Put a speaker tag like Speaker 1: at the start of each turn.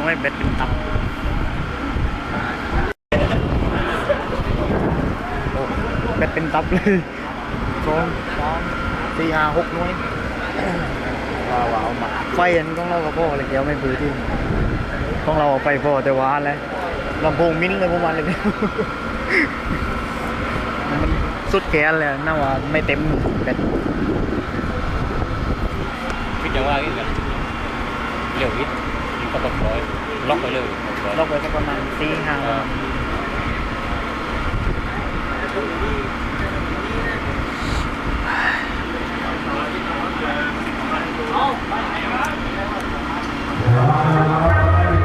Speaker 1: น้อยเบ็ดเป็นตับเบ็ดเป็นตับเลยสองสามสี่ห้าหกน้อยว้าวว้าวมาไฟอันของเราก็พอเลยเดี๋ยวไม่ปื้อที่ของเราไฟพอแต่ว่าอะไรลำโพงมิ้นเลยประมาณเลยมันสุดแกนเลยน่าว่าไม่เต็มเบ็ด
Speaker 2: วิทย์ยังว่าอย่างนี้เร็ววิทย์ กระบอกร้อยล็อกไปเลย
Speaker 1: เราไปสักประมาณสี่ห้า
Speaker 2: เออ